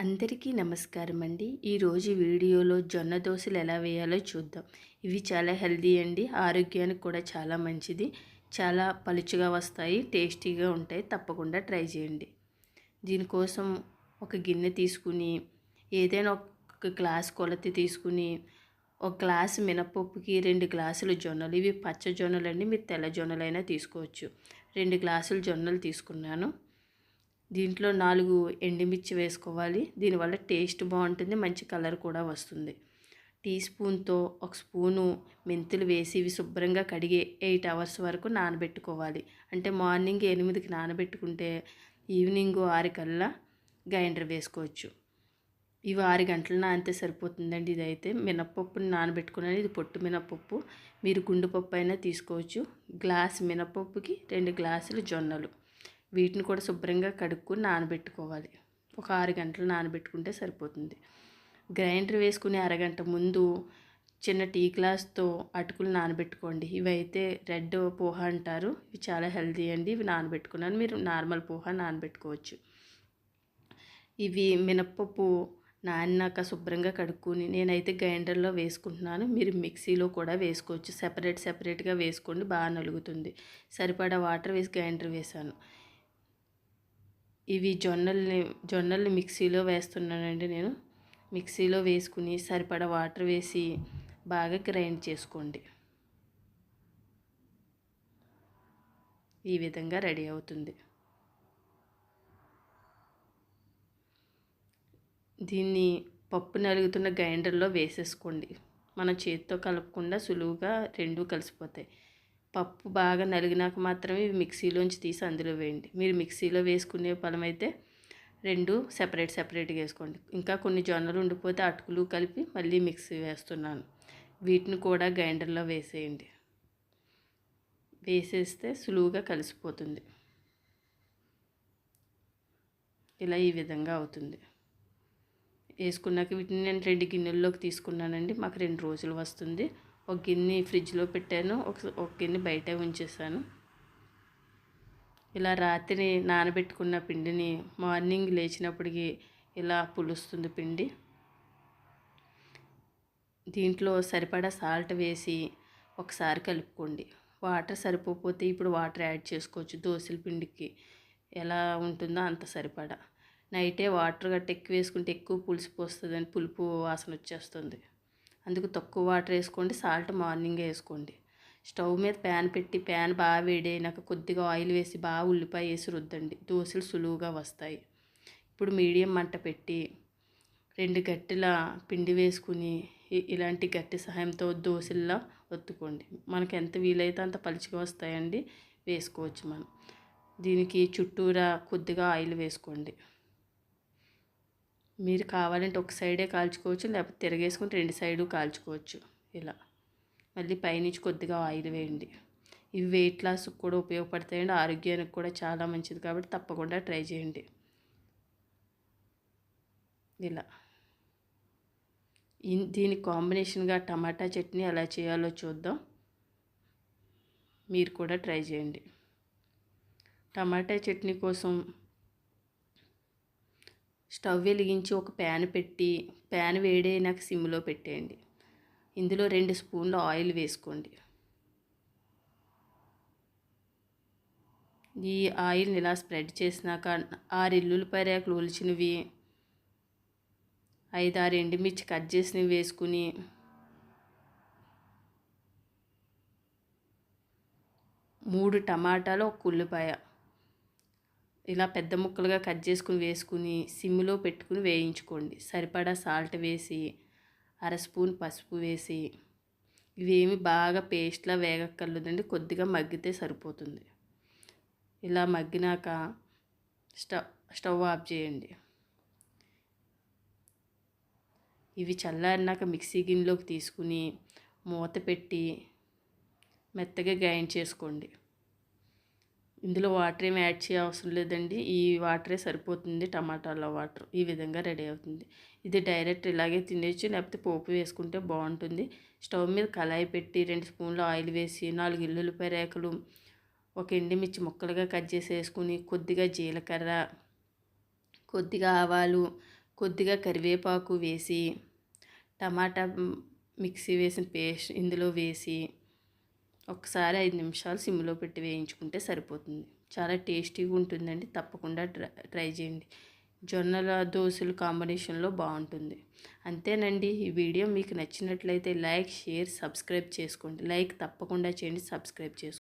అందరికీ నమస్కారం అండి. ఈరోజు వీడియోలో జొన్న దోశలు ఎలా వేయాలో చూద్దాం. ఇవి చాలా హెల్దీ అండి ఆరోగ్యానికి కూడా చాలా మంచిది. చాలా పలుచగా వస్తాయి టేస్టీగా ఉంటాయి. తప్పకుండా ట్రై చేయండి. దీనికోసం ఒక గిన్నె తీసుకుని ఏదైనా ఒక గ్లాస్ కొలత తీసుకుని ఒక గ్లాస్ మినపప్పుకి రెండు గ్లాసులు జొన్నలు. ఇవి పచ్చ జొన్నలు అండి మీరు తెల్ల జొన్నలైనా తీసుకోవచ్చు. రెండు గ్లాసులు జొన్నలు తీసుకున్నాను. దీంట్లో నాలుగు ఎండుమిర్చి వేసుకోవాలి. దీనివల్ల టేస్ట్ బాగుంటుంది మంచి కలర్ కూడా వస్తుంది. టీ స్పూన్తో ఒక స్పూను మెంతులు వేసి ఇవి శుభ్రంగా కడిగి ఎయిట్ అవర్స్ వరకు నానబెట్టుకోవాలి. అంటే మార్నింగ్ ఎనిమిదికి నానబెట్టుకుంటే ఈవినింగ్ ఆరు కల్లా గ్రైండర్ వేసుకోవచ్చు. ఇవి ఆరు గంటలు నానితే సరిపోతుందండి ఇదైతే. మినప్పప్పుని నానబెట్టుకున్నాను. ఇది పొట్టు మినపప్పు మీరు గుండుపప్పు అయినా తీసుకోవచ్చు. గ్లాస్ మినపప్పుకి రెండు గ్లాసులు జొన్నలు. వీటిని కూడా శుభ్రంగా కడుక్కొని నానబెట్టుకోవాలి. ఒక ఆరు గంటలు నానబెట్టుకుంటే సరిపోతుంది. గ్రైండర్ వేసుకునే అరగంట ముందు చిన్న టీ గ్లాస్తో అటుకులు నానబెట్టుకోండి. ఇవి అయితే రెడ్ పోహ అంటారు. ఇవి చాలా హెల్తీ అండి. ఇవి నానబెట్టుకున్నాను. మీరు నార్మల్ పోహ నానబెట్టుకోవచ్చు. ఇవి మినప్పప్పు నానినాక శుభ్రంగా కడుక్కొని నేనైతే గ్రైండర్లో వేసుకుంటున్నాను. మీరు మిక్సీలో కూడా వేసుకోవచ్చు. సెపరేట్ సెపరేట్గా వేసుకోండి. బాగా నలుగుతుంది. సరిపడా వాటర్ వేసి గ్రైండర్ వేసాను ఇవి జొన్నల్ని జొన్నల్ని మిక్సీలో వేస్తున్నానండి నేను. మిక్సీలో వేసుకుని సరిపడ వాటర్ వేసి బాగా గ్రైండ్ చేసుకోండి. ఈ విధంగా రెడీ అవుతుంది. దీన్ని పప్పు నలుగుతున్న గ్రైండర్లో వేసేసుకోండి. మన చేతితో కలపకుండా సులువుగా రెండూ కలిసిపోతాయి. పప్పు బాగా నలిగినాక మాత్రమే ఇవి మిక్సీలోంచి తీసి అందులో వేయండి. మీరు మిక్సీలో వేసుకునే పొలం అయితే రెండు సెపరేట్ సెపరేట్గా వేసుకోండి. ఇంకా కొన్ని జొన్నలు ఉండిపోతే అటుకులు కలిపి మళ్ళీ మిక్సీ వేస్తున్నాను. వీటిని కూడా గ్రైండర్లో వేసేయండి. వేసేస్తే సులువుగా కలిసిపోతుంది. ఇలా ఈ విధంగా అవుతుంది. వేసుకున్నాక వీటిని నేను రెండు గిన్నెల్లోకి తీసుకున్నానండి. మాకు రెండు రోజులు వస్తుంది. ఒక గిన్నె ఫ్రిడ్జ్లో పెట్టాను. ఒక ఒక గిన్నె బయట ఉంచేసాను. ఇలా రాత్రి నానబెట్టుకున్న పిండిని మార్నింగ్ లేచినప్పటికి ఇలా పులుస్తుంది పిండి. దీంట్లో సరిపడా సాల్ట్ వేసి ఒకసారి కలుపుకోండి. వాటర్ సరిపోతే ఇప్పుడు వాటర్ యాడ్ చేసుకోవచ్చు. దోశల పిండికి ఎలా ఉంటుందో అంత సరిపడా. నైటే వాటర్ గట్ట ఎక్కువ వేసుకుంటే ఎక్కువ పులుసు పోస్తుందని పులుపు వాసన వచ్చేస్తుంది. అందుకు తక్కువ వాటర్ వేసుకోండి సాల్ట్ మార్నింగే వేసుకోండి. స్టవ్ మీద ప్యాన్ పెట్టి ప్యాన్ బాగా వేడైనాక కొద్దిగా ఆయిల్ వేసి బాగా ఉల్లిపాయ వేసి రుద్దండి. దోశలు సులువుగా వస్తాయి. ఇప్పుడు మీడియం మంట పెట్టి రెండు గట్టెల పిండి వేసుకుని ఇలాంటి గట్టి సహాయంతో దోశల్లో ఒత్తుకోండి. మనకు ఎంత వీలైతే అంత పలుచగా వస్తాయండి వేసుకోవచ్చు మనం. దీనికి చుట్టూరా కొద్దిగా ఆయిల్ వేసుకోండి. మీరు కావాలంటే ఒక సైడే కాల్చుకోవచ్చు లేకపోతే తిరగేసుకుని రెండు సైడు కాల్చుకోవచ్చు. ఇలా. మళ్ళీ పైనుంచి కొద్దిగా ఆయిల్ వేయండి. ఇవి వెయిట్ లాస్కి కూడా ఉపయోగపడతాయండి. ఆరోగ్యానికి కూడా చాలా మంచిది కాబట్టి తప్పకుండా ట్రై చేయండి. ఇలా. దీనికి కాంబినేషన్గా టమాటా చట్నీ ఎలా చేయాలో చూద్దాం. మీరు కూడా ట్రై చేయండి. టమాటా చట్నీ కోసం స్టవ్ వెలిగించి ఒక ప్యాన్ పెట్టి ప్యాన్ వేడైనాక సిమ్లో పెట్టేయండి. ఇందులో రెండు స్పూన్లు ఆయిల్ వేసుకోండి. ఈ ఆయిల్ని ఇలా స్ప్రెడ్ చేసినాక ఆరు ఎల్లుల్లిపాయ రేకులు ఒలిచినవి ఐదు ఆరు ఎండుమిర్చి కట్ చేసినవి వేసుకుని మూడు టమాటాలు ఒక ఉల్లిపాయ ఇలా పెద్ద ముక్కలుగా కట్ చేసుకుని వేసుకుని సిమ్లో పెట్టుకుని వేయించుకోండి. సరిపడా సాల్ట్ వేసి అర స్పూన్ పసుపు వేసి ఇవేమి బాగా పేస్ట్లా వేగక్కర్లేదండి కొద్దిగా మగ్గితే సరిపోతుంది. ఇలా మగ్గినాక స్టవ్ స్టవ్ ఆఫ్ చేయండి. ఇవి చల్లారినాక మిక్సీ గిన్నెలోకి తీసుకుని మూత పెట్టి మెత్తగా గ్రైండ్ చేసుకోండి. ఇందులో వాటర్ ఏమి యాడ్ చేయ అవసరం లేదండి. ఈ వాటరే సరిపోతుంది. టమాటాల వాటర్ ఈ విధంగా రెడీ అవుతుంది. ఇది డైరెక్ట్ ఇలాగే తినేయచ్చు. లేకపోతే పోపు వేసుకుంటే బాగుంటుంది. స్టవ్ మీద కళాయి పెట్టి రెండు స్పూన్లు ఆయిల్ వేసి నాలుగు ఇల్లుల్లిపాయ రేకలు ఒక ఎండిమిర్చి ముక్కలుగా కట్ చేసి వేసుకుని కొద్దిగా జీలకర్ర కొద్దిగా ఆవాలు కొద్దిగా కరివేపాకు వేసి టమాటా మిక్సీ వేసిన పేస్ట్ ఇందులో వేసి ఒకసారి ఐదు నిమిషాలు సిమ్లో పెట్టి వేయించుకుంటే సరిపోతుంది. చాలా టేస్టీగా ఉంటుందండి. తప్పకుండా ట్రై ట్రై చేయండి. జొన్నల దోశలు కాంబినేషన్లో బాగుంటుంది. అంతేనండి. ఈ వీడియో మీకు నచ్చినట్లయితే లైక్ షేర్ సబ్స్క్రైబ్ చేసుకోండి. లైక్ తప్పకుండా చేయండి. సబ్స్క్రైబ్ చేసుకోండి